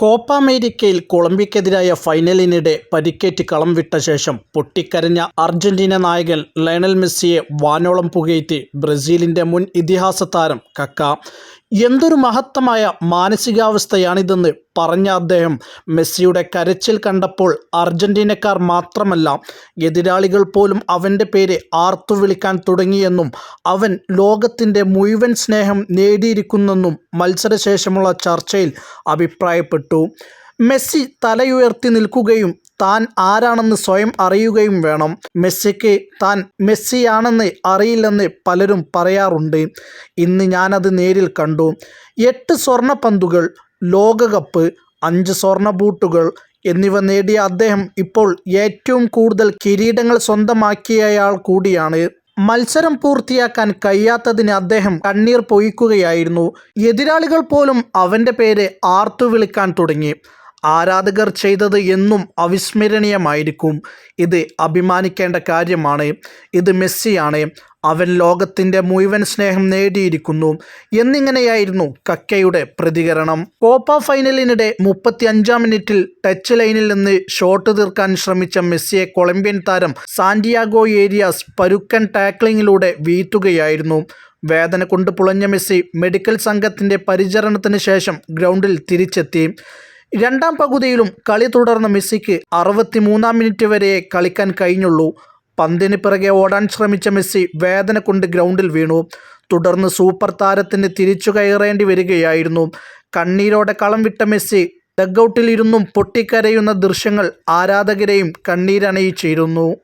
Copa അമേരിക്കയിൽ കൊളംബിയക്കെതിരായ ഫൈനലിനിടെ പരിക്കേറ്റ് കളം വിട്ട ശേഷം പൊട്ടിക്കരഞ്ഞ അർജന്റീന നായകൻ ലയണൽ മെസ്സിയെ വാനോളം പുകയത്തി ബ്രസീലിന്റെ മുൻ ഇതിഹാസ താരം കക്ക. എന്തൊരു മഹത്തമായ മാനസികാവസ്ഥയാണിതെന്ന് പറഞ്ഞ അദ്ദേഹം. മെസ്സിയുടെ കരച്ചിൽ കണ്ടപ്പോൾ അർജന്റീനക്കാർ മാത്രമല്ല എതിരാളികൾ പോലും അവന്റെ പേര് ആർത്തു വിളിക്കാൻ തുടങ്ങിയെന്നും അവൻ ലോകത്തിന്റെ മുഴുവൻ സ്നേഹം നേടിയിരിക്കുന്നെന്നും മത്സരശേഷമുള്ള ചർച്ചയിൽ അഭിപ്രായപ്പെട്ടു. മെസ്സി തലയുയർത്തി നിൽക്കുകയും താൻ ആരാണെന്ന് സ്വയം അറിയുകയും വേണം. മെസ്സിക്ക് താൻ മെസ്സിയാണെന്ന് അറിയില്ലെന്ന് പലരും പറയാറുണ്ട്. ഇന്ന് ഞാനത് നേരിൽ കണ്ടു. എട്ട് സ്വർണ പന്തുകൾ ലോകകപ്പ് അഞ്ച് സ്വർണ ബൂട്ടുകൾ എന്നിവ നേടിയ അദ്ദേഹം ഇപ്പോൾ ഏറ്റവും കൂടുതൽ കിരീടങ്ങൾ സ്വന്തമാക്കിയയാൾ കൂടിയാണ്. മത്സരം പൂർത്തിയാക്കാൻ കഴിയാത്തതിന് അദ്ദേഹം കണ്ണീർ പൊയ്ക്കുകയായിരുന്നു. എതിരാളികൾ പോലും അവന്റെ പേര് ആർത്തു വിളിക്കാൻ തുടങ്ങി. ആരാധകർ ചെയ്തത് എന്നും അവിസ്മരണീയമായിരിക്കും. ഇത് അഭിമാനിക്കേണ്ട കാര്യമാണ്. ഇത് മെസ്സിയാണ്. അവൻ ലോകത്തിന്റെ മുഴുവൻ സ്നേഹം നേടിയിരിക്കുന്നു. എന്നിങ്ങനെയായിരുന്നു കക്കയുടെ പ്രതികരണം. കോപ്പ ഫൈനലിനിടെ മുപ്പത്തി അഞ്ചാം മിനിറ്റിൽ ടച്ച് ലൈനിൽ നിന്ന് ഷോട്ട് തീർക്കാൻ ശ്രമിച്ച മെസ്സിയെ കൊളംബിയൻ താരം സാന്റിയാഗോ ഏരിയാസ് പരുക്കൻ ടാക്ലിങ്ങിലൂടെ വീഴ്ത്തുകയായിരുന്നു. വേദന കൊണ്ട് പുളഞ്ഞ മെസ്സി മെഡിക്കൽ സംഘത്തിന്റെ പരിചരണത്തിന് ശേഷം ഗ്രൗണ്ടിൽ തിരിച്ചെത്തി. രണ്ടാം പകുതിയിലും കളി തുടർന്ന മെസ്സിക്ക് അറുപത്തിമൂന്നാം മിനിറ്റ് വരെ കളിക്കാൻ കഴിഞ്ഞുള്ളൂ. പന്തിന് പിറകെ ഓടാൻ ശ്രമിച്ച മെസ്സി വേദന കൊണ്ട് ഗ്രൗണ്ടിൽ വീണു. തുടർന്ന് സൂപ്പർ താരത്തിന് തിരിച്ചു കയറേണ്ടി വരികയായിരുന്നു. കണ്ണീരോടെ കളം വിട്ട മെസ്സി ഡഗൌട്ടിലിരുന്നും പൊട്ടിക്കരയുന്ന ദൃശ്യങ്ങൾ ആരാധകരെയും കണ്ണീരണിയിച്ചിരുന്നു.